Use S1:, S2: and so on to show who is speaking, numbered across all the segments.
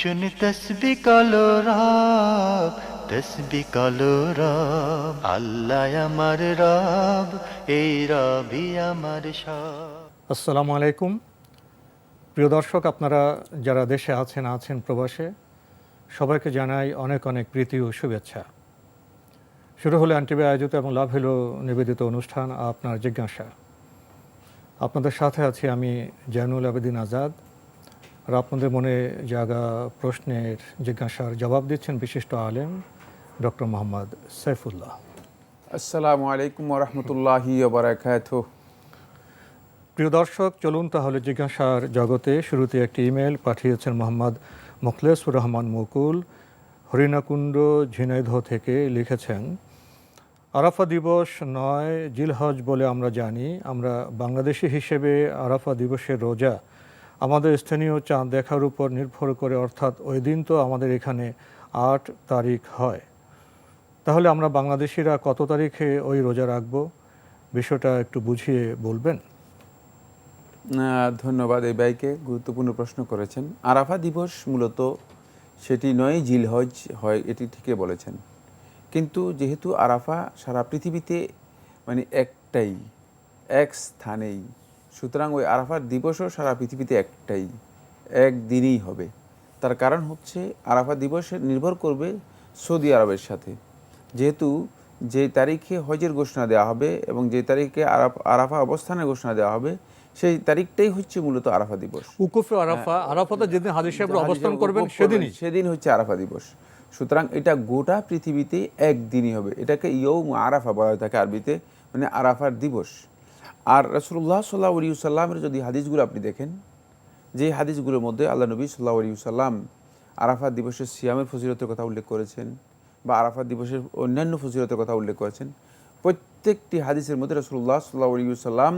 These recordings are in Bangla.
S1: শুনি তসবি কলো রব তসবি কলো রব আল্লাহ আমার রব এই রবি আমার সব
S2: আসসালামু আলাইকুম প্রিয় দর্শক আপনারা যারা দেশে আছেন আছেন প্রবাসে, সবাইকে জানাই অনেক অনেক প্রীতি ও শুভেচ্ছা। শুরু হলো অ্যান্টিবি আয়োজিত এবং লাভ হলো নিবেদিত অনুষ্ঠান, আপনার জিজ্ঞাসা। আপনাদের সাথে আছি আমি জানুল আবেদিন আজাদ আর আপনাদের মনে জাগা প্রশ্নের জিজ্ঞাসার জবাব দিচ্ছেন বিশিষ্ট আলেম ডক্টর মোহাম্মদ সাইফুল্লাহ।
S3: আসসালামু আলাইকুম ওরহমতুল্লাহি বারাকাত
S2: প্রিয় দর্শক চলুন তাহলে জিজ্ঞাসার জগতে শুরুতে একটি ইমেল পাঠিয়েছেন মোহাম্মদ মুখলেসুর রহমান মুকুল হরিণাকুণ্ড ঝিনাইদহ থেকে লিখেছেন আরাফা দিবস নয় জিলহজ বলে আমরা জানি আমরা বাংলাদেশি হিসেবে আরাফা দিবসের রোজা আমাদের স্থানীয় চাঁদ দেখার উপর নির্ভর করে, অর্থাৎ ওই দিন তো আমাদের এখানে আট তারিখ হয়। তাহলে আমরা বাংলাদেশিরা কত তারিখে ওই রোজা রাখব? বিষয়টা একটু বুঝিয়ে বলবেন।
S3: ধন্যবাদ এই ভাইকে, গুরুত্বপূর্ণ প্রশ্ন করেছেন। আরাফা দিবস মূলত সেটি নয়, জিলহজ হয়, এটি ঠিকই বলেছেন। কিন্তু যেহেতু আরাফা সারা পৃথিবীতে মানে একটাই, এক স্থানেই সুতরাং ওই আরাফার দিবসও সারা পৃথিবীতে একটাই একদিনই হবে। তার কারণ হচ্ছে আরাফা দিবসে নির্ভর করবে সৌদি আরবের সাথে। যেহেতু যে তারিখে হজের ঘোষণা দেওয়া হবে এবং যে তারিখে আরাফ- অবস্থানের ঘোষণা দেওয়া হবে সেই তারিখটাই হচ্ছে মূলত আরাফা দিবস।
S2: উকুফে আরাফা আরাফাতে যেদিন হাদিস সাহেবরা
S3: হাজি
S2: অবস্থান করবেন সেদিনই।
S3: সেদিন হচ্ছে আরাফা দিবস। সুতরাং এটা গোটা পৃথিবীতে একদিনই হবে। এটাকে ইয়ৌম আরাফা বলা হয় থাকে আরবিতে মানে আরাফার দিবস। আর রসুল্লাহ সাল্লাহ আলী সাল্লামের যদি হাদিসগুলো আপনি দেখেন, যে হাদিসগুলোর মধ্যে আল্লাহ নবী সাল্লাহ আলী সাল্লাম আরাফাত দিবসের সিয়ামের ফজিলতের কথা উল্লেখ করেছেন বা আরাফাত দিবসের অন্যান্য ফজিলতের কথা উল্লেখ করেছেন, প্রত্যেকটি হাদিসের মধ্যে রসুল্লাহ সাল্লাহ আলী সাল্লাম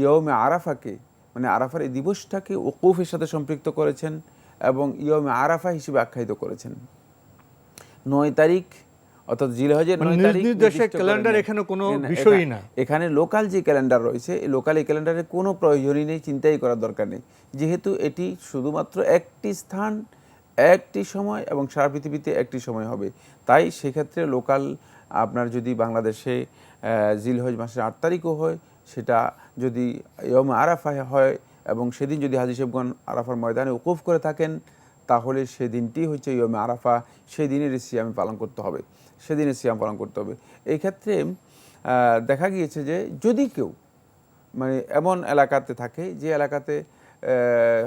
S3: ইয়মে আরাফাকে মানে আরাফার এই দিবসটাকে ওকুফের সাথে সম্পৃক্ত করেছেন এবং ইয়মে আরাফা হিসেবে আখ্যায়িত করেছেন। নয় তারিখ অর্থাৎ জিলহজের
S2: মানে
S3: নয়
S2: নিজ
S3: তারিখ
S2: নিজ দেশে
S3: নির্দিষ্ট করে
S2: ক্যালেন্ডার। এখানে কোনো বিষয়ই না।
S3: এখানে লোকাল যে ক্যালেন্ডার রয়েছে এই লোকাল এই ক্যালেন্ডারের কোনো প্রয়োজনই নেই চিন্তাই করার দরকার নেই যেহেতু এটি শুধুমাত্র একটি স্থান একটি সময় এবং সারা পৃথিবীতে একটি সময় হবে তাই সেক্ষেত্রে লোকাল আপনার যদি বাংলাদেশে জিলহজ মাসের আট তারিখও হয় সেটা যদি ইয়ম আরাফা হয় এবং সেদিন যদি হাজি সাহেবগণ আরাফার ময়দানে উকুফ করে থাকেন তাহলে সেদিনটি হচ্ছে ইয়মে আরাফা সেই দিনের সিয়াম পালন করতে হবে সেদিনের সিয়াম পালন করতে হবে। এই ক্ষেত্রে দেখা গিয়েছে যে যদি কেউ মানে এমন এলাকাতে থাকে যে এলাকাতে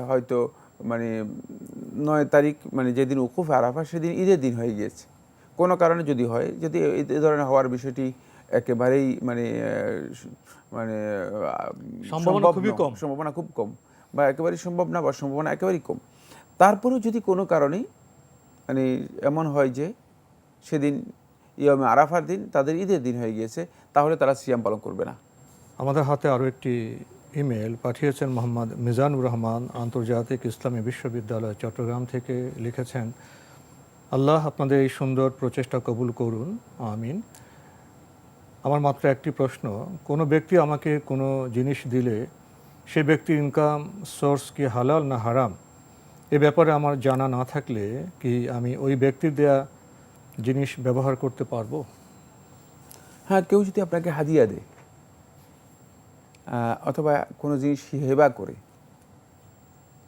S3: হয়তো মানে নয় তারিখ মানে যেদিন উকুফ আরাফা সেদিন ঈদের দিন হয়ে গিয়েছে। কোনো কারণে যদি হয় যদি এই ধরনের হওয়ার বিষয়টি একেবারেই মানে মানে
S2: সম্ভাবনা
S3: সম্ভব
S2: খুবই কম।
S3: সম্ভাবনা খুব কম। বা একেবারেই সম্ভব না বা সম্ভাবনা একেবারেই কম। তারপরেও যদি কোনো কারণেই মানে এমন হয় যে সেদিন ইয়মে আরাফার দিন, তাদের ঈদের দিন হয়ে গিয়েছে, তাহলে তারা সিয়াম পালন করবে না।
S2: আমাদের হাতে আরও একটি ইমেল পাঠিয়েছেন মোহাম্মদ মিজানুর রহমান, আন্তর্জাতিক ইসলামী বিশ্ববিদ্যালয়, চট্টগ্রাম থেকে লিখেছেন, আল্লাহ আপনাদের এই সুন্দর প্রচেষ্টা কবুল করুন, আমিন। আমার মাত্র একটি প্রশ্ন, কোনো ব্যক্তি আমাকে কোনো জিনিস দিলে, সে ব্যক্তির ইনকাম সোর্স কি হালাল না হারাম? এ ব্যাপারে আমার জানা না থাকলে কি আমি ওই ব্যক্তির দেয়া জিনিস ব্যবহার করতে পারব?
S3: হ্যাঁ কেউ যদি আপনাকে হাদিয়া দেয় অথবা কোনো জিনিস হেবা করে,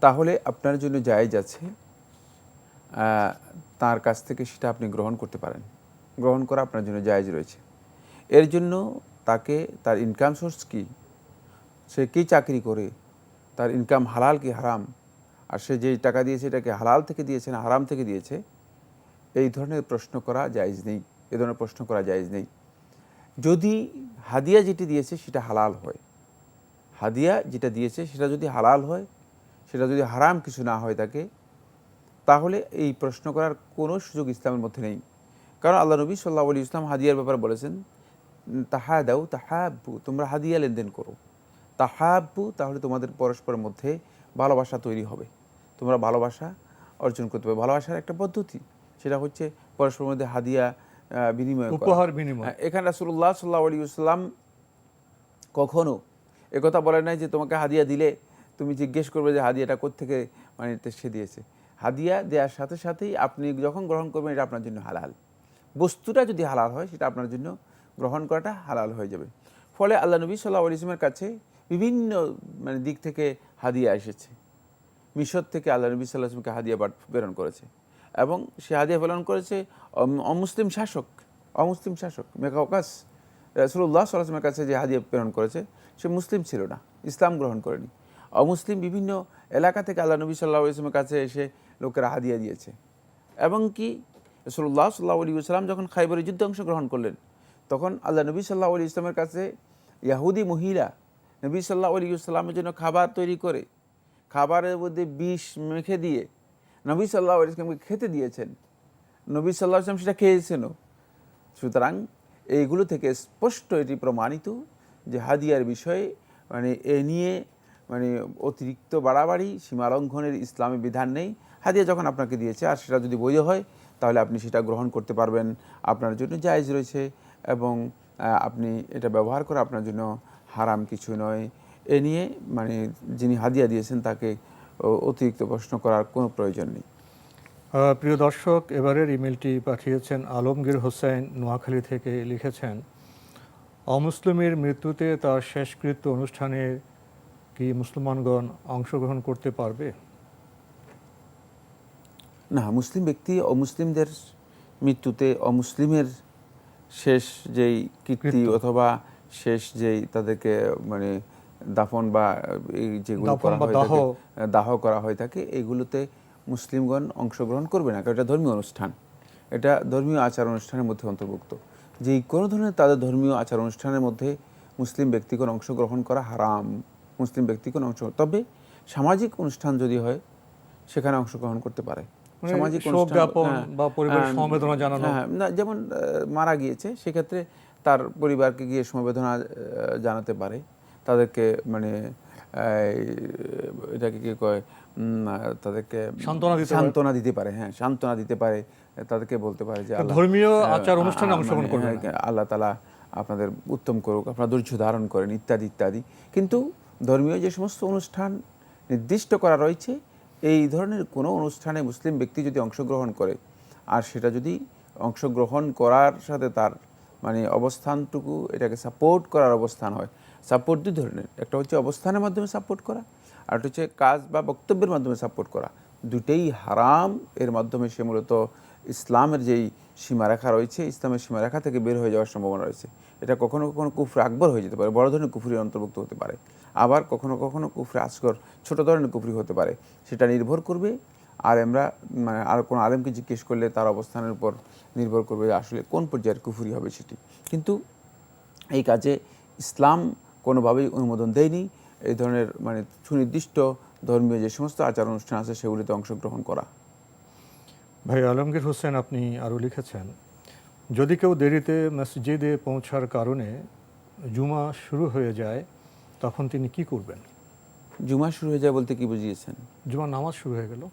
S3: তাহলে আপনার জন্য জায়েজ আছে তার কাছ থেকে সেটা আপনি গ্রহণ করতে পারেন। গ্রহণ করা আপনার জন্য জায়েজ রয়েছে। এর জন্য তাকে তার ইনকাম সোর্স কী, সে কী চাকরি করে, তার ইনকাম হালাল কি হারাম আর সে যেই টাকা দিয়েছে এটাকে হালাল থেকে দিয়েছে না হারাম থেকে দিয়েছে, এই ধরনের প্রশ্ন করা জায়েজ নেই, এ ধরনের প্রশ্ন করা জায়েজ নেই। যদি হাদিয়া যেটি দিয়েছে সেটা হালাল হয়, হাদিয়া যেটা দিয়েছে সেটা যদি হালাল হয়, সেটা যদি হারাম কিছু না হয় তাকে, তাহলে এই প্রশ্ন করার কোনো সুযোগ ইসলামের মধ্যে নেই। কারণ আল্লাহ নবী সাল্লাহ আলী ইসলাম হাদিয়ার ব্যাপারে বলেছেন, তাহাদাউ তাহাব্বু তোমরা হাদিয়া লেনদেন করো। তাহাব্বু তাহলে তোমাদের পরস্পরের মধ্যে ভালোবাসা তৈরি হবে। তোমরা ভালোবাসা অর্জন করতে পারবে ভালোবাসার একটা পদ্ধতি সেটা হচ্ছে পরস্পরের মধ্যে হাদিয়া বিনিময়
S2: উপহার বিনিময়।
S3: হ্যাঁ, এখানে রাসূলুল্লাহ সাল্লাল্লাহু আলাইহি ওয়াসাল্লাম কখনো একথা বলে নাই যে তোমাকে হাদিয়া দিলে তুমি জিজ্ঞেস করবে যে হাদিয়াটা কোত্থেকে মানে সে দিয়েছে। হাদিয়া দেওয়ার সাথে সাথেই আপনি যখন গ্রহণ করবেন এটা আপনার জন্য হালাল। বস্তুটা যদি হালাল হয় সেটা আপনার জন্য গ্রহণ করাটা হালাল হয়ে যাবে। ফলে আল্লাহ নবী সাল্লাহ ইসলামের কাছে বিভিন্ন মানে দিক থেকে হাদিয়া এসেছে। মিশর থেকে আল্লাহ নবী সাল্লাহ আসলামকে হাদিয়া প্রেরণ করেছে। এবং সে হাদিয়া প্রেরণ করেছে অমুসলিম শাসক অমুসলিম শাসক মেকাওকাস রসুল্লাহ সাল্লামের কাছে যে হাদিয়া প্রেরণ করেছে, সে মুসলিম ছিল না, ইসলাম গ্রহণ করেনি। অমুসলিম বিভিন্ন এলাকা থেকে আল্লাহ নবী সাল্লাহ ইসলামের কাছে এসে লোকেরা হাদিয়া দিয়েছে। এবং কি? রসুল্লাহ সাল্লাহ আলী ইসলাম যখন খাইবরের যুদ্ধে অংশগ্রহণ করলেন, তখন আল্লাহ নবী সাল্লাহ আলী ইসলামের কাছে ইয়াহুদি মহিলা নবী সাল্লাহ আলী ইসলামের জন্য খাবার তৈরি করে খাবারের মধ্যে বিষ মেখে দিয়ে নবী সাল্লাহ ইসলামকে খেতে দিয়েছেন। নবী সাল্লাহ ইসলাম সেটা খেয়েছেনও। সুতরাং এইগুলো থেকে স্পষ্ট এটি প্রমাণিত যে হাদিয়ার বিষয়ে মানে এ নিয়ে মানে অতিরিক্ত বাড়াবাড়ি সীমালঙ্ঘনের ইসলামী বিধান নেই। হাদিয়া যখন আপনাকে দিয়েছে আর সেটা যদি বৈধ হয়, তাহলে আপনি সেটা গ্রহণ করতে পারবেন। আপনার জন্য জায়েজ রয়েছে এবং আপনি এটা ব্যবহার করা আপনার জন্য হারাম কিছু নয়। এ নিয়ে মানে যিনি হাদিয়া দিয়েছেন তাকে অতিরিক্ত প্রশ্ন করার কোনো প্রয়োজন নেই।
S2: প্রিয় দর্শক এবারের ইমেলটি পাঠিয়েছেন আলমগীর হোসেন নোয়াখালী থেকে লিখেছেন অমুসলিমের মৃত্যুতে তার শেষকৃত্য অনুষ্ঠানে কি মুসলমানগণ অংশগ্রহণ করতে পারবে?
S3: না মুসলিম ব্যক্তি অমুসলিমদের মৃত্যুতে অমুসলিমের শেষ যেই কীর্তি অথবা শেষ যেই তাদেরকে মানে দাফন বা এই যেগুলো করা হয়ে
S2: দাহ।
S3: করা হয়ে থাকে এগুলোতে মুসলিমগণ অংশগ্রহণ করবে না কারণ এটা ধর্মীয় অনুষ্ঠান এটা ধর্মীয় আচার অনুষ্ঠানের মধ্যে অন্তর্ভুক্ত যে কোনো ধরনের তাদের ধর্মীয় আচার অনুষ্ঠানের মধ্যে মুসলিম ব্যক্তিগণ অংশগ্রহণ করা হারাম মুসলিম ব্যক্তিগণ অংশ তবে সামাজিক অনুষ্ঠান যদি হয় সেখানে অংশগ্রহণ করতে পারে
S2: মানে
S3: সামাজিক হ্যাঁ, হ্যাঁ। হ্যাঁ, না যেমন মারা গিয়েছে সেক্ষেত্রে তার পরিবারকে গিয়ে সমবেদনা জানাতে পারে তাদেরকে মানে এটাকে কি কয় তাদেরকে
S2: সান্ত্বনা দিতে পারে।
S3: সান্ত্বনা দিতে পারে হ্যাঁ সান্ত্বনা দিতে পারে তাদেরকে বলতে পারে যে
S2: ধর্মীয় আচার অনুষ্ঠানে অংশগ্রহণ
S3: মানে,
S2: করবে
S3: হ্যাঁ, আল্লাহ তালা আপনাদের উত্তম করুক আপনারা ধৈর্য ধারণ করেন ইত্যাদি ইত্যাদি কিন্তু ধর্মীয় যে সমস্ত অনুষ্ঠান নির্দিষ্ট করা রয়েছে এই ধরনের কোনো অনুষ্ঠানে মুসলিম ব্যক্তি যদি অংশগ্রহণ করে আর সেটা যদি অংশগ্রহণ করার সাথে তার মানে অবস্থানটুকু এটাকে সাপোর্ট করার অবস্থান হয় সাপোর্ট দুই ধরনের একটা হচ্ছে অবস্থানের মাধ্যমে সাপোর্ট করা, আর একটা হচ্ছে কাজ বা বক্তব্যের মাধ্যমে সাপোর্ট করা। দুটেই হারাম। এর মাধ্যমে সে মূলত ইসলামের যেই সীমারেখা রয়েছে, ইসলামের সীমারেখা থেকে বের হয়ে যাওয়ার সম্ভাবনা রয়েছে। এটা কখনো কখনো কুফরে আকবর হয়ে যেতে পারে, বড় ধরনের কুফরির অন্তর্ভুক্ত হতে পারে। আবার কখনো কখনো কুফরে আসগর ছোট ধরনের কুফরি হতে পারে। সেটা নির্ভর করবে, আর আমরা মানে আর কোনো আলেমকে জিজ্ঞেস করলে তার অবস্থানের উপর নির্ভর করবে আসলে কোন পর্যায়ের কুফুরি হবে সেটি। কিন্তু এই কাজে ইসলাম কোনোভাবেই অনুমোদন দেয়নি। এই ধরনের মানে সুনির্দিষ্ট ধর্মীয় যে সমস্ত আচার অনুষ্ঠান আছে সেগুলিতে অংশগ্রহণ করা।
S2: ভাই আলমগীর হোসেন আপনি আরও লিখেছেন যদি কেউ দেরিতে মসজিদে পৌঁছার কারণে জুমা শুরু হয়ে যায় তখন তিনি কি করবেন?
S3: জুমা শুরু হয়ে যায় বলতে কি বুঝিয়েছেন?
S2: জুমা নামাজ শুরু হয়ে গেল।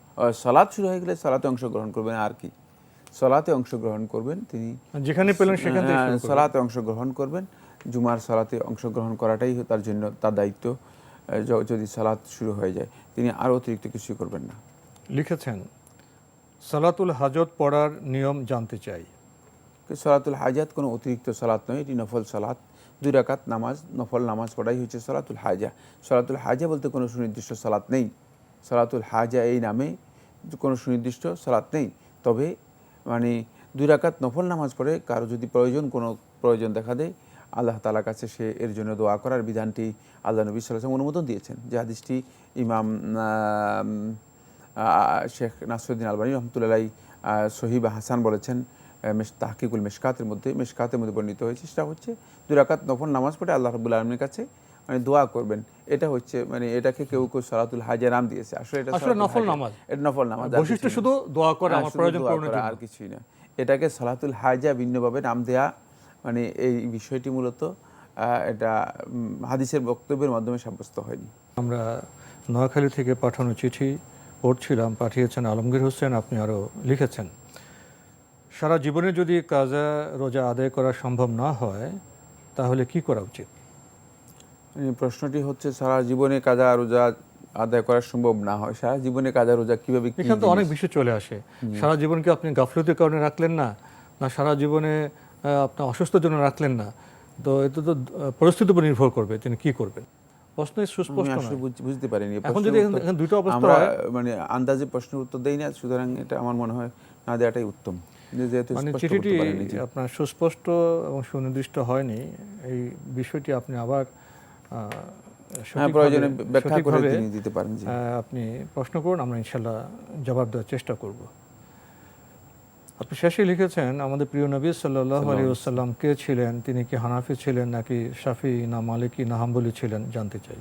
S3: সালাদ শুরু হয়ে গেলে সালাতে অংশগ্রহণ করবেন আর কি। সালাতে অংশগ্রহণ করবেন তিনি।
S2: যেখানে পেলেন সেখানে।
S3: সালাতে অংশগ্রহণ করবেন। জুমার সালাতে অংশগ্রহণ করাটাই তার জন্য তার দায়িত্ব যদি সালাত শুরু হয়ে যায় তিনি আরও অতিরিক্ত কিছুই করবেন না।
S2: লিখেছেন সালাতুল হাজত পড়ার নিয়ম জানতে চাই।
S3: সলাতুল হাজাত কোনো অতিরিক্ত সালাত নয় এটি নফল সালাত। দুই রাকাত নামাজ নফল নামাজ পড়াই হচ্ছে সলাতুল হাজা। সলাতুল হাজা বলতে কোনো সুনির্দিষ্ট সালাত নেই। সালাতুল হাজা এই নামে কোনো সুনির্দিষ্ট সালাত নেই। তবে মানে দুই রাকাত নফল নামাজ পড়ে কারও যদি প্রয়োজন কোনো প্রয়োজন দেখা দেয় আল্লাহ তালার কাছে সে এর জন্য দোয়া করার বিধানটি আল্লাহ নবী সাল্লাম অনুমোদন দিয়েছেন যে হাদিসটি ইমাম শেখ নাসরুদ্দিন আলবানী রহমতুল্লাহ সহিব হাসান বলেছেন তাহকিকুল মেশকাতের মধ্যে মেশকাতের মধ্যে বর্ণিত হয়েছে সেটা হচ্ছে দুরাকাত নফল নামাজ পড়ে আল্লাহ রবুল আলমীর কাছে মানে দোয়া করবেন এটা হচ্ছে মানে এটাকে কেউ কেউ সালাতুল হাজা নাম দিয়েছে আসলে এটা
S2: আসলে নফল নামাজ।
S3: এটা নফল নামাজ
S2: বৈশিষ্ট্য। শুধু দোয়া করে আমার প্রয়োজন।
S3: আর কিছুই না এটাকে সালাতুল হাজা ভিন্নভাবে নাম দেয়া মানে এই বিষয়টি মূলত এটা হাদিসের বক্তব্যের মাধ্যমে সাব্যস্ত হয়নি।
S2: আমরা নোয়াখালী থেকে পাঠানো চিঠি পড়ছিলাম পাঠিয়েছেন আলমগীর হোসেন আপনি আরও লিখেছেন। সারা জীবনে যদি কাজা রোজা আদায় করা সম্ভব না হয় তাহলে কি করা উচিত?
S3: প্রশ্নটি হচ্ছে সারা জীবনে কাজা রোজা আদায় করা সম্ভব না হয়? সারা জীবনে কাজা রোজা কীভাবে
S2: এখানে তো অনেক? বিষয় চলে আসে। সারা জীবনকে আপনি গাফলতির কারণে রাখলেন না? না সারা জীবনে আপনার অসুস্থর জন্য রাখলেন না। তো এতে তো পরিস্থিতির উপর নির্ভর করবে তিনি কি করবেন। প্রশ্ন সুস্পষ্ট
S3: বুঝতে পারিনি
S2: এখন যদি এখানে- দুটো অবস্থা হয়।
S3: মানে আন্দাজে প্রশ্নের উত্তর দেই না সুতরাং এটা আমার মনে হয় না দেওয়াটাই উত্তম।
S2: মানে চিঠিটি। আপনার সুস্পষ্ট এবং সুনির্দিষ্ট হয়নি। এই বিষয়টি আপনি আবার
S3: হ্যাঁ প্রয়োজনে ব্যাখ্যা করে দিতে পারেন
S2: আপনি প্রশ্ন করুন আমরা ইনশাল্লাহ জবাব দেওয়ার চেষ্টা করব। আপনি শেষে লিখেছেন আমাদের প্রিয় নবী সাল্লাহ আলী আসাল্লাম কে ছিলেন? তিনি কি হানাফি ছিলেন নাকি শাফি না মালিকি না হাম্বলি ছিলেন? জানতে চাই।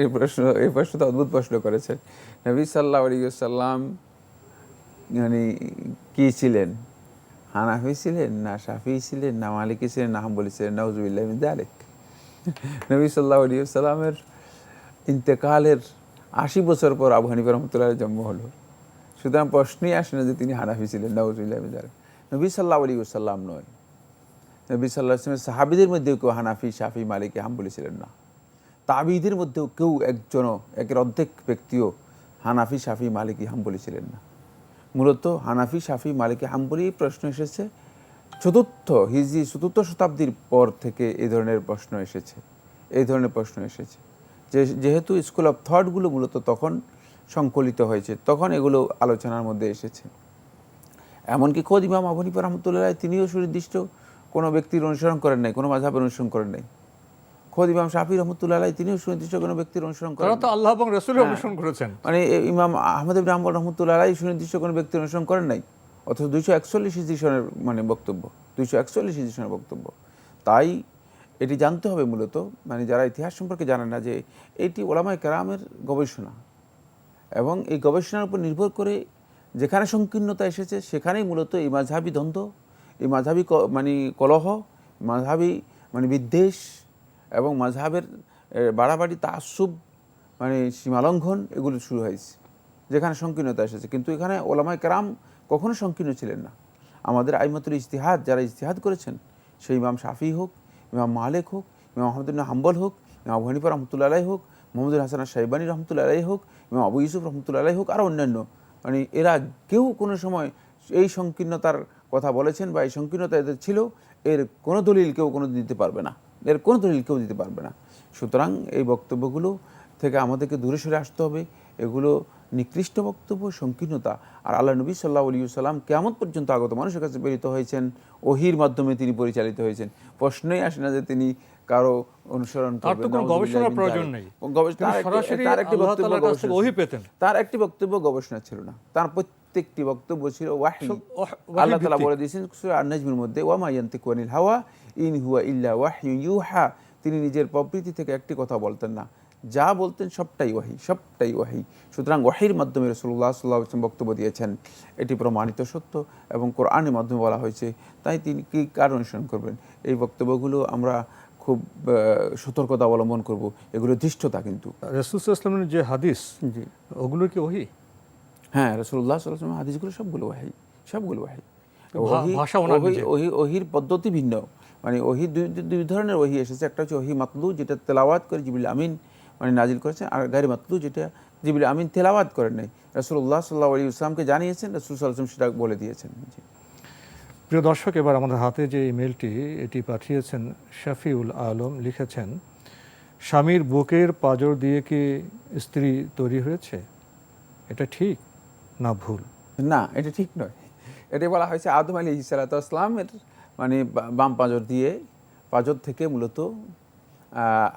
S3: এই প্রশ্ন এই প্রশ্ন তো অদ্ভুত প্রশ্ন করেছেন। নবী সাল্লাহ আলী সাল্লাম মানে কি ছিলেন? হানাফি ছিলেন না শাফি ছিলেন না মালিকি ছিলেন না হাম্বলি ছিলেন? নাউজুবিল্লাহ মিন যালিক। নবী সাল্লাহ আলী সাল্লামের ইন্তেকালের আশি বছর পর আবু হানিফা রহমতুল্লাহ জন্ম হলো। সুতরাং প্রশ্নই আসে না যে তিনি হানাফি ছিলেন যালিক। নবী সাল্লাহ আলী সাল্লাম নয়। নবী সাল্লাহ আসলামের সাহাবিদের মধ্যেও কেউ হানাফি, শাফি, মালিকি, হাম্বলি ছিলেন না। তাবিদের মধ্যেও কেউ একজনও, একের অর্ধেক ব্যক্তিও হানাফি, শাফি, মালিকি, হাম্বলি ছিলেন না। মূলত হানাফি, শাফি, মালিকি, হাম্বলি প্রশ্ন এসেছে। চতুর্থ হিজি চতুর্থ শতাব্দীর পর থেকে এই ধরনের প্রশ্ন এসেছে। এই ধরনের প্রশ্ন এসেছে। যে, যেহেতু স্কুল অফ থটগুলো মূলত তখন সংকলিত হয়েছে। তখন এগুলো আলোচনার মধ্যে এসেছে। এমনকি খোদ ইমাম আবু রহমতুল্লাহ তিনিও সুনির্দিষ্ট কোনো ব্যক্তির অনুসরণ করেন নাই কোনো মাঝাবের অনুসরণ করেন নাই। খোদ ইমাম শাফি রহমতুল্লাহ তিনিও সুনির্দিষ্ট কোনো ব্যক্তির অনুসরণ করেন
S2: তো আল্লাহ এবং রসুলের
S3: হ্যাঁ।
S2: অনুসরণ করেছেন।
S3: মানে ইমাম আহমদ ইবনে হাম্বল রহমতুল্লাহ সুনির্দিষ্ট কোনো ব্যক্তির অনুসরণ করেন নাই। অথচ দুইশো একচল্লিশ ইজিশনের মানে বক্তব্য দুইশো একচল্লিশ ইজিশনের বক্তব্য। তাই এটি জানতে হবে মূলত মানে যারা ইতিহাস সম্পর্কে জানেন না যে এটি ওলামায় কেরামের গবেষণা। এবং এই গবেষণার উপর নির্ভর করে যেখানে সংকীর্ণতা এসেছে, সেখানেই মূলত এই মাঝহাবি দ্বন্দ্ব, এই মাঝহাবি ক- মানে কলহ, মাঝহাবি মানে বিদ্বেষ এবং মাঝহাবের বাড়াবাড়ি, তাসুব মানে সীমালঙ্ঘন এগুলো শুরু হয়েছে, যেখানে সংকীর্ণতা এসেছে। কিন্তু এখানে ওলামায় কেরাম কখনো সংকীর্ণ ছিলেন না। আমাদের আইমাতুল ইজতিহাদ যারা ইজতিহাদ করেছেন, সেই ইমাম শাফি হোক, ইমাম মালিক হোক, ইমাম আহমদুল্লাহ হাম্বল হোক, ইমাম আবু রহমতুল্লাহ হোক মোহাম্মদুল হাসান সাইবানী রহমতুল্লাহ আলাই হোক, ইমাম আবু ইউসুফ রহমতুল্লাহ আলাই হোক আরও অন্যান্য। মানে এরা কেউ কোনো সময় এই সংকীর্ণতার কথা বলেছেন বা এই সংকীর্ণতা এদের ছিল, এর কোনো দলিল কেউ কোনো দিতে পারবে না। এর কোনো দলিল কেউ দিতে পারবে না। সুতরাং এই বক্তব্যগুলো থেকে আমাদেরকে দূরে সরে আসতে হবে। এগুলো নিকৃষ্ট বক্তব্য, সংকীর্ণতা। আর আল্লাহ নবী সাল্লাহ আলী সাল্লাম কেমন পর্যন্ত আগত মানুষের কাছে প্রেরিত হয়েছেন, ওহির মাধ্যমে তিনি পরিচালিত হয়েছেন। প্রশ্নই আসে না যে তিনি কারও অনুসরণ
S2: প্রয়োজন নেই।
S3: তার একটি- বক্তব্য গবেষণা ছিল।
S2: পেতেন।
S3: তার একটি বক্তব্য গবেষণা ছিল না। তার প্রত্যেকটি বক্তব্য ছিল ওয়াহি। আল্লাহ তাআলা বলে দিয়েছেন সূরা আন-নাজমের মধ্যে ওয়ামা ইয়ান্তিকু আনিল হাওয়া ইন হুয়া ইল্লা ওয়াহয়ুন ইউহা। তিনি নিজের প্রবৃত্তি থেকে একটি কথা বলতেন না। যা বলতেন সবটাই ওয়াহি সবটাই ওয়াহি। সুতরাং ওয়াহির মাধ্যমে রসুল্লাহ সাল্লাহ বক্তব্য দিয়েছেন। এটি প্রমাণিত সত্য এবং কোরআনের মাধ্যমে বলা হয়েছে। তাই তিনি কি কার অনুসরণ করবেন? এই বক্তব্যগুলো আমরা খুব সতর্কতা অবলম্বন করব। এগুলো ধৃষ্টতা কিন্তু।
S2: রসুল ইসলামের যে হাদিস
S3: জি।
S2: ওগুলো কি ওহি
S3: হ্যাঁ রসুল্লাহ সাল্লাম হাদিসগুলো সবগুলো ওয়াহি সবগুলো ওয়াহি। ওহি-
S2: ভাষা
S3: ওহি- ওহির পদ্ধতি ভিন্ন। মানে ওহি দুই দুই- দুই ধরনের ওহি এসেছে। একটা হচ্ছে ওহি মাতলু যেটা তেলাওয়াত করে জিবিল আমিন মানে নাজিল করেছেন আর গাড়ি মাতলু যেটা জিবিল আমিন তেলাওয়াত করেন নাই। রসুল্লাহ সাল্লাহ আলী ইসলামকে জানিয়েছেন রসুল সাল্লাম সেটা বলে দিয়েছেন। জি।
S2: প্রিয় দর্শক এবার আমাদের হাতে যে ইমেলটি এটি পাঠিয়েছেন শাফিউল আলম লিখেছেন স্বামীর বুকের পাজর দিয়ে কি স্ত্রী তৈরি হয়েছে? এটা ঠিক না ভুল?
S3: না এটা ঠিক নয়। এটি বলা হয়েছে আদম আলী ইসালাতামের মানে বাম পাঁজর দিয়ে পাঁজর থেকে মূলত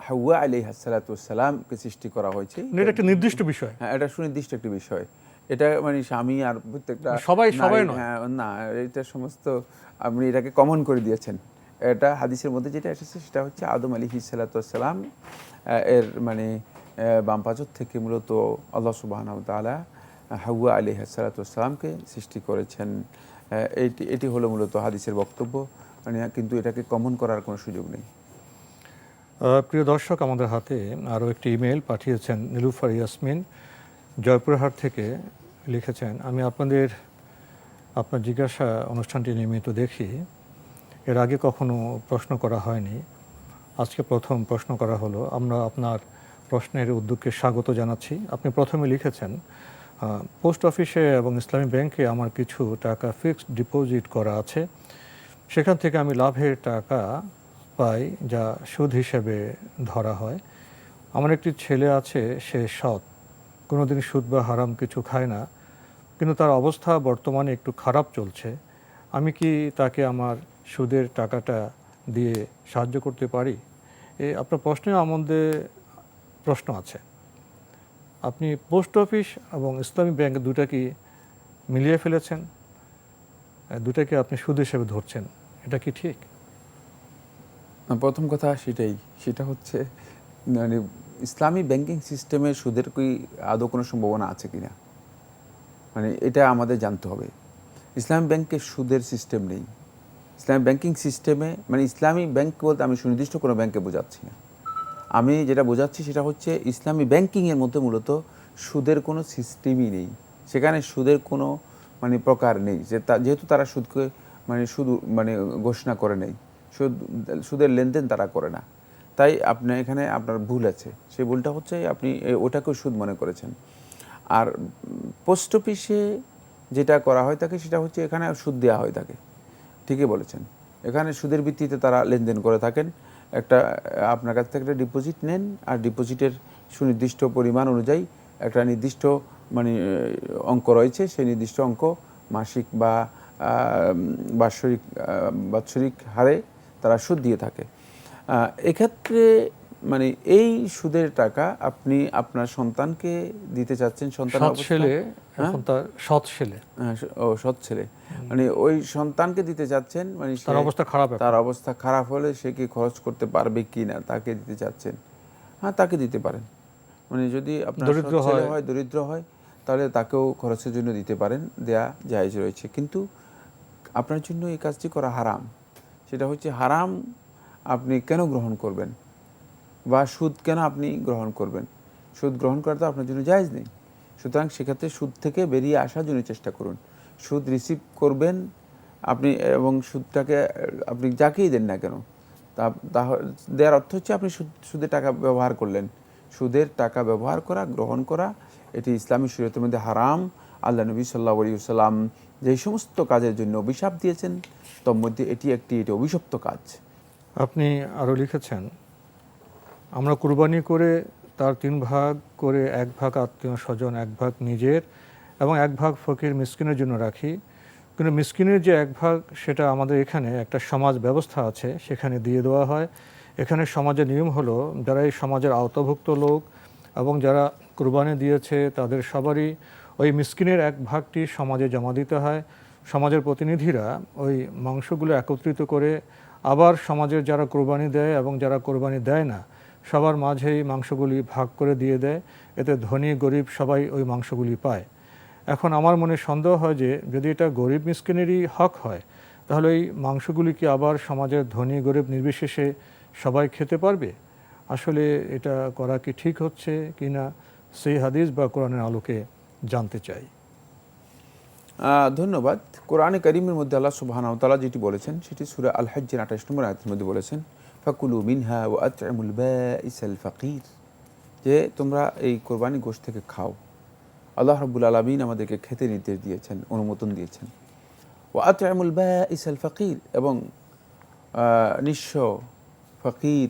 S3: হাওয়া আলী হাসালাতামকে সৃষ্টি করা হয়েছে।
S2: এটা একটা নির্দিষ্ট বিষয়।
S3: হ্যাঁ এটা সুনির্দিষ্ট একটি বিষয়। এটা মানে স্বামী আর প্রত্যেকটা
S2: সবাই- সবাই
S3: হ্যাঁ না এটা সমস্ত আপনি এটাকে কমন করে দিয়েছেন। এটা হাদিসের মধ্যে যেটা এসেছে সেটা হচ্ছে আদম আলী হিসালাতাম এর মানে আহ, বাম পাঁজর থেকে মূলত আল্লাহ সুবাহ তালা হাওয়া আলী হাসালাতামকে সৃষ্টি করেছেন। এটি এটি হলো মূলত হাদিসের বক্তব্য। মানে কিন্তু এটাকে কমন করার কোনো সুযোগ নেই।
S2: প্রিয় দর্শক আমাদের হাতে আরও একটি ইমেল পাঠিয়েছেন নীলুফার ইয়াসমিন। জয়পুরহাট থেকে লিখেছেন, আমি আপনাদের, আপনার জিজ্ঞাসা অনুষ্ঠানটি নিয়মিত দেখি। এর আগে কখনো প্রশ্ন করা হয়নি। আজকে প্রথম প্রশ্ন করা হলো। আমরা আপনার প্রশ্নের উদ্যোগকে স্বাগত জানাচ্ছি। আপনি প্রথমে লিখেছেন পোস্ট অফিসে এবং ইসলামী ব্যাংকে আমার কিছু টাকা ফিক্সড ডিপোজিট করা আছে। সেখান থেকে আমি লাভের টাকা পাই যা সুদ হিসেবে ধরা হয়। আমার একটি ছেলে আছে, সে সৎ। কোনোদিন সুদ বা হারাম কিছু খায় না। কিন্তু তার অবস্থা বর্তমানে একটু খারাপ চলছে। আমি কি তাকে আমার সুদের টাকাটা দিয়ে সাহায্য করতে পারি? এ আপনার প্রশ্নে আমাদের প্রশ্ন আছে। আপনি পোস্ট অফিস এবং ইসলামী ব্যাংক দুটা কি মিলিয়ে ফেলেছেন। দুটাকে আপনি সুদ হিসেবে ধরছেন। এটা কি ঠিক?
S3: প্রথম কথা সেটাই। সেটা হচ্ছে মানে ইসলামী ব্যাংকিং সিস্টেমে সুদের কি আদৌ কোনো সম্ভাবনা আছে কি না মানে এটা আমাদের জানতে হবে। ইসলামী ব্যাংকে সুদের সিস্টেম নেই। ইসলামী ব্যাংকিং সিস্টেমে মানে ইসলামী ব্যাংক বলতে আমি সুনির্দিষ্ট কোনো ব্যাংকে বোঝাচ্ছি না। আমি যেটা বোঝাচ্ছি সেটা হচ্ছে ইসলামী ব্যাংকিংয়ের মধ্যে মূলত সুদের কোনো সিস্টেমই নেই। সেখানে সুদের কোনো মানে প্রকার নেই। যে যেহেতু তারা সুদকে মানে শুধু মানে ঘোষণা করে নেই। সুদ, সুদের লেনদেন তারা করে না। তাই আপনার এখানে আপনার ভুল আছে। সেই ভুলটা হচ্ছে আপনি ওটাকেও সুদ মনে করেছেন। আর পোস্ট অফিসে যেটা করা হয় থাকে সেটা হচ্ছে এখানে সুদ দেওয়া হয় থাকে ঠিকই বলেছেন। এখানে সুদের ভিত্তিতে তারা লেনদেন করে থাকেন। একটা, আপনার কাছ থেকে একটা ডিপোজিট নেন আর ডিপোজিটের সুনির্দিষ্ট পরিমাণ অনুযায়ী একটা নির্দিষ্ট মানে অঙ্ক রয়েছে। সেই নির্দিষ্ট অঙ্ক মাসিক বা বাৎসরিক বাৎসরিক হারে তারা সুদ দিয়ে থাকে। এক্ষেত্রে মানে এই সুদের টাকা আপনি আপনার সন্তানকে দিতে চাচ্ছেন সন্তান
S2: ছেলে এখন তার সৎ ছেলে।
S3: হ্যাঁ, ও সৎ ছেলে। মানে ওই সন্তানকে দিতে চাচ্ছেন মানে
S2: তার অবস্থা খারাপ
S3: তার অবস্থা খারাপ হলে সে কি খরচ করতে পারবে কি না তাকে দিতে চাচ্ছেন? হ্যাঁ তাকে দিতে পারেন। মানে যদি আপনার
S2: দরিদ্র হয়।
S3: হয় দরিদ্র হয় তাহলে তাকেও খরচের জন্য দিতে পারেন দেয়া জায়েজ রয়েছে। কিন্তু আপনার জন্য এই কাজটি করা হারাম। সেটা হচ্ছে হারাম আপনি কেন গ্রহণ করবেন? বা সুদ কেন আপনি গ্রহণ করবেন? সুদ গ্রহণ করা তো আপনার জন্য জায়েজ নেই। সুতরাং সেক্ষেত্রে সুদ থেকে বেরিয়ে আসার জন্য চেষ্টা করুন। সুদ রিসিভ করবেন আপনি এবং সুদটাকে, আপনি যাকেই দেন না কেন, তা দেওয়ার অর্থ হচ্ছে আপনি সুদ, সুদের টাকা ব্যবহার করলেন। সুদের টাকা ব্যবহার করা, গ্রহণ করা, এটি ইসলামী শরীয়তের মধ্যে হারাম। আল্লাহ নবী সাল্লাহ আলী সাল্লাম যেই সমস্ত কাজের জন্য অভিশাপ দিয়েছেন, তোর মধ্যে এটি একটি, এটি অভিশপ্ত কাজ।
S2: আপনি আরও লিখেছেন, আমরা কুরবানি করে তার তিন ভাগ করে এক ভাগ আত্মীয় স্বজন, এক ভাগ নিজের এবং এক ভাগ ফকির মিসকিনের জন্য রাখি। কিন্তু মিসকিনের যে এক ভাগ, সেটা আমাদের এখানে একটা সমাজ ব্যবস্থা আছে, সেখানে দিয়ে দেওয়া হয়। এখানে সমাজের নিয়ম হলো, যারা এই সমাজের আওতাভুক্ত লোক এবং যারা কুরবানি দিয়েছে, তাদের সবারই ওই মিসকিনের এক ভাগটি সমাজে জমা দিতে হয়। সমাজের প্রতিনিধিরা ওই মাংসগুলো একত্রিত করে আবার সমাজের যারা কোরবানি দেয় এবং যারা কোরবানি দেয় না, সবার মাঝেই মাংসগুলি ভাগ করে দিয়ে দেয়। এতে ধনী, গরিব সবাই ওই মাংসগুলি পায়। এখন আমার মনে সন্দেহ হয় যে, যদি এটা গরিব মিসকিনেরই হক হয়, তাহলে এই মাংসগুলি কি আবার সমাজের ধনী, গরিব নির্বিশেষে সবাই খেতে পারবে? আসলে এটা করা কি ঠিক হচ্ছে কি না সেই হাদিস বা কোরআনের আলোকে জানতে চাই।
S3: ধন্যবাদ। কোরআনে করিমের মধ্যে আল্লাহ সুবাহান তালা যেটি বলেছেন, সেটি সুরা আল হজ্জের আঠাশ নম্বর আয়াতের মধ্যে বলেছেন, ফাকুলু মিনহা ও আতমুল ইসাল ফকির যে তোমরা এই কোরবানি গোশ থেকে খাও। আল্লাহ রব্বুল আলমিন আমাদেরকে খেতে নির্দেশ দিয়েছেন, অনুমোদন দিয়েছেন। ও আতমুল ইসাল ফকির এবং নিঃস্ব ফকির,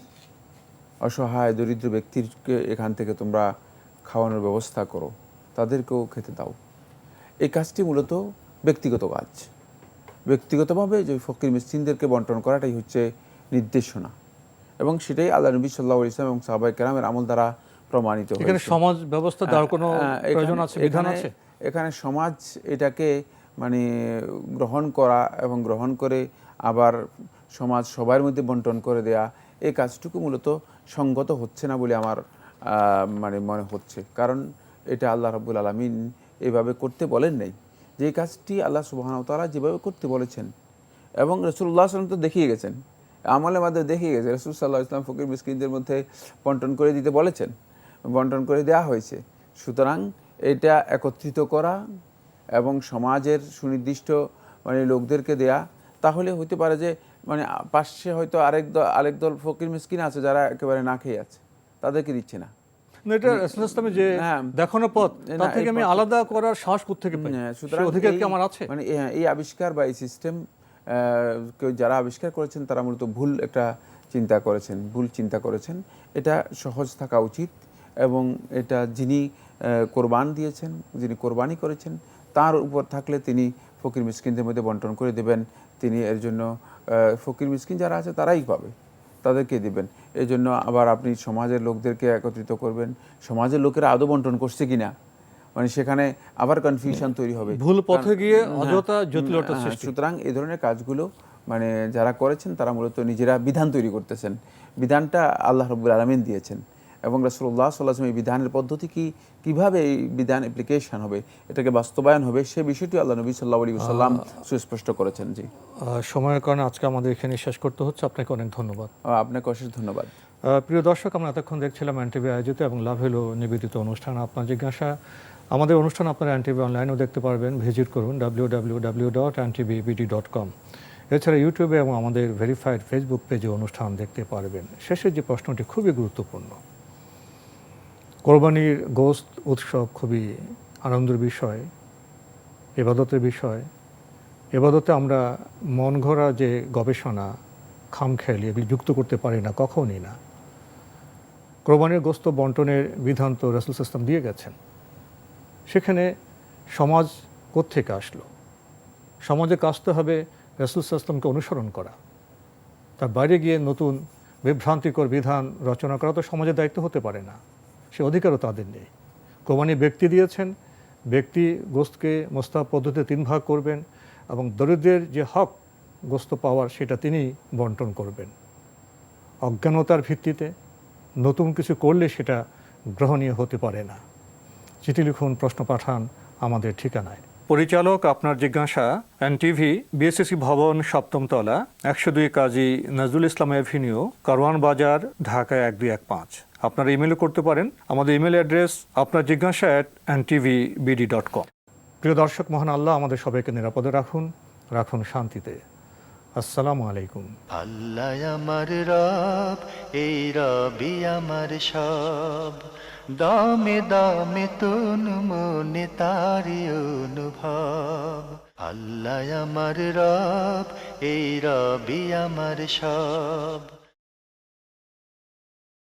S3: অসহায়, দরিদ্র ব্যক্তিকে এখান থেকে তোমরা খাওয়ানোর ব্যবস্থা করো, তাদেরকেও খেতে দাও। এই কাজটি মূলত ব্যক্তিগত কাজ। ব্যক্তিগতভাবে যে ফকির মিসকিনদেরকে বন্টন করাটাই হচ্ছে নির্দেশনা। এবং সেটাই আল্লাহ নবী সাল্লাহ ইসলাম এবং সাহাবাই কেরামের আমল দ্বারা প্রমাণিত
S2: এখানে সমাজ ব্যবস্থা দেওয়ার কোনো
S3: এখানে-
S2: প্রয়োজন আছে বিধান
S3: এখানে-
S2: আছে?
S3: এখানে সমাজ এটাকে মানে গ্রহণ করা এবং গ্রহণ করে আবার সমাজ সবার মধ্যে বন্টন করে দেয়া এই কাজটুকু মূলত সঙ্গত হচ্ছে না বলে আমার মানে মনে হচ্ছে। কারণ এটা আল্লাহ রাব্বুল আলমিন এভাবে করতে বলেন নাই। যে কাজটি আল্লাহ সুবাহন তালা যেভাবে করতে বলেছেন। এবং রসুল্লাহ সাল্লাম তো দেখিয়ে গেছেন। আমলের মাধ্যমে দেখিয়ে গেছে রসুল সাল্লাহ ইসলাম ফকির মিসকিনদের মধ্যে বন্টন করে দিতে বলেছেন। বন্টন করে দেওয়া হয়েছে। সুতরাং এটা একত্রিত করা এবং সমাজের সুনির্দিষ্ট মানে লোকদেরকে দেয়া তাহলে হতে পারে যে মানে পাশে হয়তো আরেক দল আরেক দল ফকির মিসকিন আছে যারা একেবারে না খেয়ে আছে। তাদেরকে দিচ্ছে না,
S2: এটা রাসূল ইসলামের যে
S3: হ্যাঁ।
S2: দেখানো পথ তার থেকে আমি আলাদা করার সাহস থেকে পাই?
S3: হ্যাঁ,
S2: সেই অধিকার কি আমার আছে?
S3: মানে এই আবিষ্কার বা এই সিস্টেম কেউ যারা আবিষ্কার করেছেন তারা মূলত ভুল একটা চিন্তা করেছেন ভুল চিন্তা করেছেন। এটা সহজ থাকা উচিত এবং এটা যিনি কোরবান দিয়েছেন যিনি কোরবানি করেছেন তার উপর থাকলে তিনি ফকির মিসকিনদের মধ্যে বন্টন করে দেবেন। তিনি এর জন্য ফকির মিসকিন যারা আছে তারাই পাবে। তাদেরকে দিবেন। এই জন্য আবার আপনি সমাজের লোকদেরকে একত্রিত করবেন। সমাজের লোকেরা আদৌ বন্টন করছে কিনা? মানে সেখানে আবার কনফিউশন তৈরি হবে।
S2: ভুল পথে গিয়ে
S3: হ্যাঁ,
S2: অযথা জটিলতা
S3: হ্যাঁ,
S2: সৃষ্টি।
S3: সুতরাং এই ধরনের কাজগুলো মানে যারা করেছেন তারা মূলত নিজেরা বিধান তৈরি করতেছেন। বিধানটা আল্লাহ রব্বুল আলমিন দিয়েছেন। এবং রাসূলুল্লাহ সাল্লাহ এই বিধানের পদ্ধতি কি? কীভাবে এই বিধান অ্যাপ্লিকেশন হবে? এটাকে বাস্তবায়ন হবে? সে বিষয়টি আল্লাহ নবী সাল্লাহ আলী সাল্লাম সুস্পষ্ট করেছেন জি।
S2: সময়ের কারণে আজকে আমাদের এখানে শেষ করতে হচ্ছে। আপনাকে অনেক ধন্যবাদ।
S3: আপনাকে অশেষ ধন্যবাদ।
S2: প্রিয় দর্শক আমরা এতক্ষণ দেখছিলাম এনটিভি আয়োজিত এবং লাভ হলো নিবেদিত অনুষ্ঠান। আপনার জিজ্ঞাসা আমাদের অনুষ্ঠান আপনারা এনটিভি অনলাইনেও দেখতে পারবেন। ভিজিট করুন W W W dot NTVBD dot com এছাড়া ইউটিউবে এবং আমাদের ভেরিফাইড ফেসবুক পেজে অনুষ্ঠান দেখতে পারবেন। শেষের যে প্রশ্নটি খুবই গুরুত্বপূর্ণ। কোরবানির গোস্ত উৎসব খুবই আনন্দের বিষয়, এবাদতের বিষয়। এবাদতে আমরা মন ঘোরা যে গবেষণা খামখেয়ালি এগুলি যুক্ত করতে পারি না, কখনই না। কোরবানির গোস্ত বন্টনের বিধান তো রাসুল ইসলাম দিয়ে গেছেন। সেখানে সমাজ কোত্থেকে আসলো? সমাজে কাজতে হবে রাসুল ইসলামকে অনুসরণ করা। তার বাইরে গিয়ে নতুন বিভ্রান্তিকর বিধান রচনা করা তো সমাজের দায়িত্ব হতে পারে না। সে অধিকারও তাদের নেই। কোরবানি ব্যক্তি দিয়েছেন, ব্যক্তি গোস্তকে মোস্তাব পদ্ধতিতে তিন ভাগ করবেন এবং দরিদ্রের যে হক গোস্ত পাওয়ার সেটা তিনি বন্টন করবেন। অজ্ঞানতার ভিত্তিতে নতুন কিছু করলে সেটা গ্রহণীয় হতে পারে না। চিঠি লিখুন, প্রশ্ন পাঠান আমাদের ঠিকানায়। পরিচালক আপনার জিজ্ঞাসা, এনটিভি বিএসএসি ভবন সপ্তম তলা একশো দুই কাজী নজরুল ইসলাম এভিনিউ, কারওয়ান বাজার, ঢাকা এক দুই এক পাঁচ। আপনারা ইমেলও করতে পারেন। আমাদের ইমেল অ্যাড্রেস আপনার জিজ্ঞাসা at NTV BD dot com প্রিয় দর্শক, মহান আল্লাহ আমাদের সবাইকে নিরাপদে রাখুন রাখুন শান্তিতে। আসসালামু আলাইকুম।
S1: আল্লাহ আমার রব, এই রবি আমার সব। দামে দামে তুন মনে তারি অনুভব। আল্লাহ আমার রব, এই রবি আমার সব।